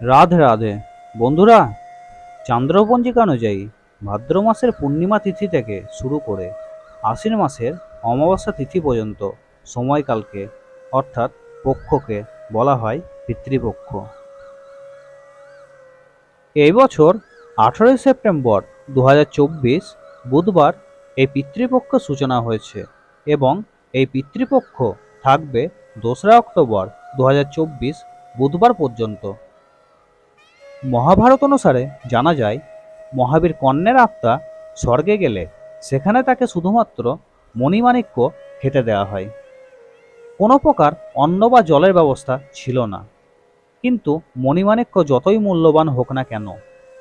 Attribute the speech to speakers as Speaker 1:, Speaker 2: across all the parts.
Speaker 1: রাধে রাধে। বন্ধুরা চান্দ্রপঞ্জিকা অনুযায়ী ভাদ্র মাসের পূর্ণিমা তিথি থেকে শুরু করে আশ্বিন মাসের অমাবস্যা তিথি পর্যন্ত সময়কালকে, অর্থাৎ পক্ষকে বলা হয় পিতৃপক্ষ। এই বছর আঠারোই সেপ্টেম্বর দু হাজার চব্বিশ বুধবার এই পিতৃপক্ষ সূচনা হয়েছে এবং এই পিতৃপক্ষ থাকবে দোসরা অক্টোবর দু হাজার চব্বিশ বুধবার পর্যন্ত। মহাভারত অনুসারে জানা যায়, মহাবীর কর্ণের আত্মা স্বর্গে গেলে সেখানে তাকে শুধুমাত্র মণিমাণিক্য খেতে দেওয়া হয়। কোনো প্রকার অন্ন বা জলের ব্যবস্থা ছিল না। কিন্তু মণিমাণিক্য যতই মূল্যবান হোক না কেন,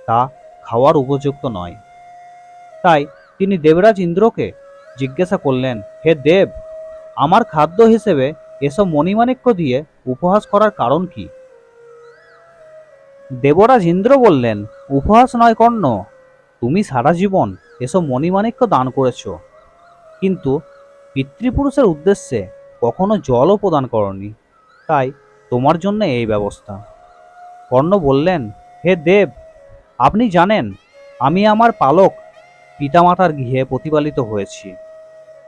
Speaker 1: তা খাওয়ার উপযুক্ত নয়। তাই তিনি দেবরাজ ইন্দ্রকে জিজ্ঞাসা করলেন, হে দেব, আমার খাদ্য হিসেবে এসব মণিমাণিক্য দিয়ে উপহাস করার কারণ কি? দেবরাজ ইন্দ্র বললেন, উপহাস নয় কর্ণ, তুমি সারা জীবন এসব মণিমাণিক্য দান করেছ। কিন্তু পিতৃপুরুষের উদ্দেশ্যে কখনো জলও প্রদান করনি। তাই তোমার জন্য এই ব্যবস্থা। কর্ণ বললেন, হে দেব, আপনি জানেন, আমি আমার পালক পিতামাতার গৃহে প্রতিপালিত হয়েছি।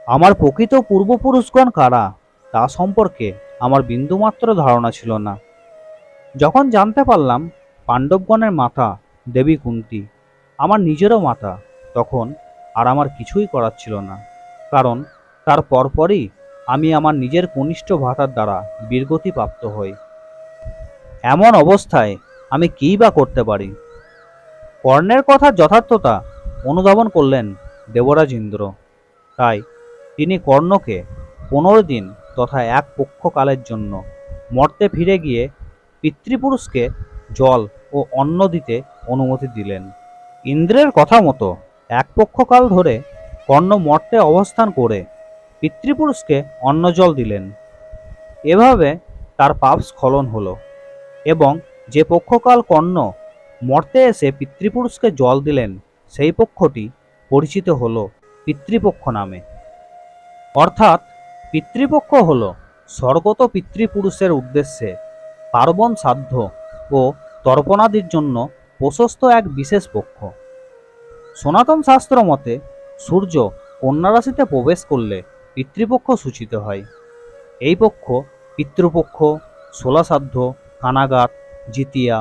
Speaker 1: আমার প্রকৃত পূর্বপুরুষগণ কারা, তা সম্পর্কে আমার বিন্দুমাত্র ধারণা ছিল না। যখন জানতে পারলাম পাণ্ডবগণের মাতা দেবী কুন্তি, আমার নিজেরও মাতা তখন আর আমার কিছুই করার ছিল না। কারণ তার পরপরই আমি আমার নিজের কনিষ্ঠ ভাতার দ্বারা বীরগতি প্রাপ্ত হই। এমন অবস্থায় আমি কী বা করতে পারি? কর্ণের কথা যথার্থতা অনুধাবন করলেন দেবরাজ ইন্দ্র। তাই তিনি কর্ণকে পনেরো দিন তথা এক পক্ষকালের জন্য মর্তে ফিরে গিয়ে পিতৃপুরুষকে জল ও অন্ন দিতে অনুমতি দিলেন। ইন্দ্রের কথা মতো এক পক্ষকাল ধরে কর্ণ মর্তে অবস্থান করে পিতৃপুরুষকে অন্ন জল দিলেন। এভাবে তার পাপ স্খলন হলো এবং যে পক্ষকাল কর্ণ মর্তে এসে পিতৃপুরুষকে জল দিলেন, সেই পক্ষটি পরিচিত হল পিতৃপক্ষ নামে। অর্থাৎ পিতৃপক্ষ হল স্বর্গত পিতৃপুরুষের উদ্দেশ্যে পার্বণ সাধ্য ও তর্পণাদির জন্য প্রশস্ত এক বিশেষ পক্ষ সনাতন শাস্ত্র মতে, সূর্য কন্যা রাশিতে প্রবেশ করলে পিতৃপক্ষ সূচিত হয়। এই পক্ষ পিতৃপক্ষ ষোলাসাধ্য কানাগাত জিতিয়া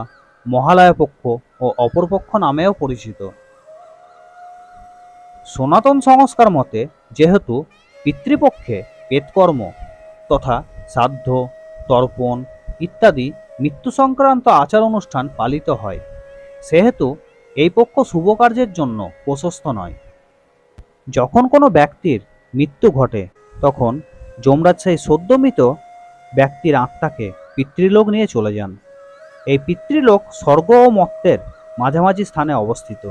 Speaker 1: মহালয়া পক্ষ ও অপরপক্ষ নামেও পরিচিত। সনাতন সংস্কার মতে, যেহেতু পিতৃপক্ষে পেতকর্ম তথা শ্রাদ্ধ তর্পণ ইত্যাদি মৃত্যু সংক্রান্ত আচার অনুষ্ঠান পালিত হয়। সেহেতু এই পক্ষ শুভ কার্যের জন্য প্রশস্ত নয়। যখন কোনো ব্যক্তির মৃত্যু ঘটে, তখন যমরাজ সেই সদ্যমৃত ব্যক্তির আত্মাকে পিতৃলোক নিয়ে চলে যান। এই পিতৃলোক স্বর্গ ও মর্তের মাঝামাঝি স্থানে অবস্থিত।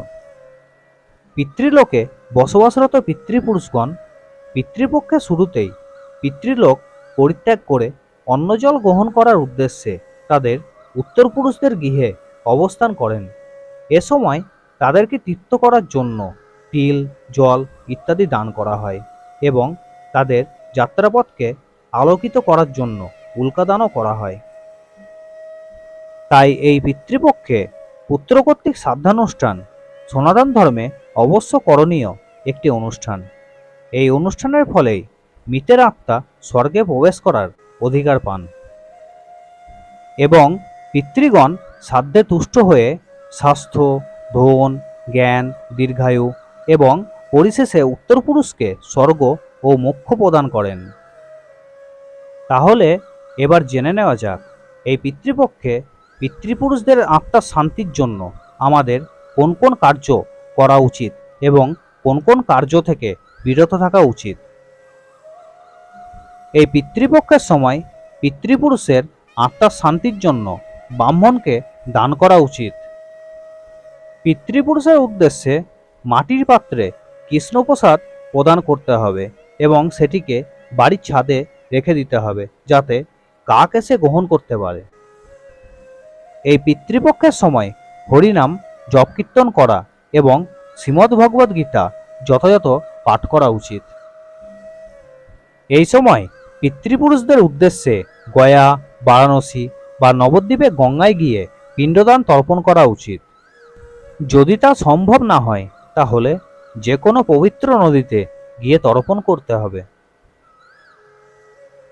Speaker 1: পিতৃলোকে বসবাসরত পিতৃপুরুষগণ পিতৃপক্ষের শুরুতেই পিতৃলোক পরিত্যাগ করে অন্নজল গ্রহণ করার উদ্দেশ্যে তাদের উত্তরপুরুষদের গৃহে অবস্থান করেন। এ সময় তাদেরকে তীর্থ করার জন্য তিল, জল ইত্যাদি দান করা হয় এবং তাদের যাত্রাপথকে আলোকিত করার জন্য উল্কাদানও করা হয়। তাই এই পিতৃপক্ষে পুত্র কর্তৃক শ্রাদ্ধানুষ্ঠান সনাতন ধর্মে অবশ্য করণীয় একটি অনুষ্ঠান। এই অনুষ্ঠানের ফলেই মৃতের আত্মা স্বর্গে প্রবেশ করার অধিকার পান। এবং পিতৃগণ সাধ্যে তুষ্ট হয়ে স্বাস্থ্য, ধন, জ্ঞান, দীর্ঘায়ু এবং পরিশেষে উত্তরপুরুষকে স্বর্গ ও মোক্ষ প্রদান করেন। তাহলে এবার জেনে নেওয়া যাক, এই পিতৃপক্ষে পিতৃপুরুষদের আত্মার শান্তির জন্য আমাদের কোন কোন কার্য করা উচিত এবং কোন কোন কার্য থেকে বিরত থাকা উচিত? এই পিতৃপক্ষের সময় পিতৃপুরুষের আত্মার শান্তির জন্য ব্রাহ্মণকে দান করা উচিত। পিতৃপুরুষের উদ্দেশ্যে মাটির পাত্রে কৃষ্ণপ্রসাদ প্রদান করতে হবে এবং সেটিকে বাড়ির ছাদে রেখে দিতে হবে যাতে কাক এসে গ্রহণ করতে পারে। এই পিতৃপক্ষের সময় হরিনাম জপ কীর্তন করা এবং শ্রীমদ্ ভগবদ্ গীতা যথাযথ পাঠ করা উচিত। এই সময় পিতৃপুরুষদের উদ্দেশ্যে গয়া বারাণসী বা নবদ্বীপে গঙ্গায় গিয়ে পিণ্ডদান তর্পণ করা উচিত। যদি তা সম্ভব না হয়, তাহলে যে কোনো পবিত্র নদীতে গিয়ে তর্পণ করতে হবে।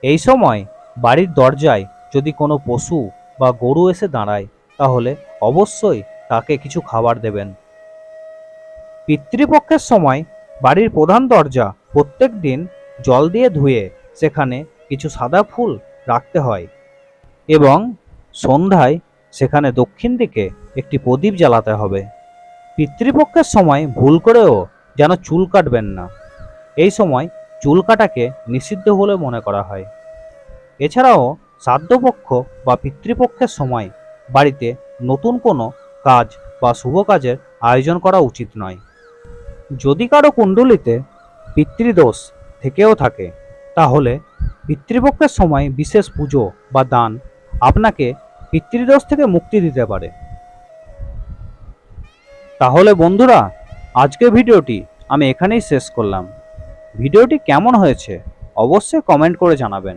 Speaker 1: এই সময় বাড়ির দরজায় যদি কোনো পশু বা গরু এসে দাঁড়ায়, তাহলে অবশ্যই তাকে কিছু খাবার দেবেন। পিতৃপক্ষের সময় বাড়ির প্রধান দরজা প্রত্যেক দিন জল দিয়ে ধুয়ে সেখানে কিছু সাদা ফুল রাখতে হয়। এবং সন্ধ্যায় সেখানে দক্ষিণ দিকে একটি প্রদীপ জ্বালাতে হবে। পিতৃপক্ষের সময় ভুল করেও যেন চুল কাটবেন না। এই সময় চুল কাটাকে নিষিদ্ধ বলে মনে করা হয়। এছাড়াও শ্রাদ্ধপক্ষ বা পিতৃপক্ষের সময় বাড়িতে নতুন কোনো কাজ বা শুভ কাজের আয়োজন করা উচিত নয়। যদি কারও কুণ্ডলিতে পিতৃদোষ থেকেও থাকে, তাহলে পিতৃপক্ষের সময় বিশেষ পুজো বা দান আপনাকে পিতৃদোষ থেকে মুক্তি দিতে পারে। তাহলে বন্ধুরা আজকে ভিডিওটি আমি এখানেই শেষ করলাম। ভিডিওটি কেমন হয়েছে অবশ্যই কমেন্ট করে জানাবেন।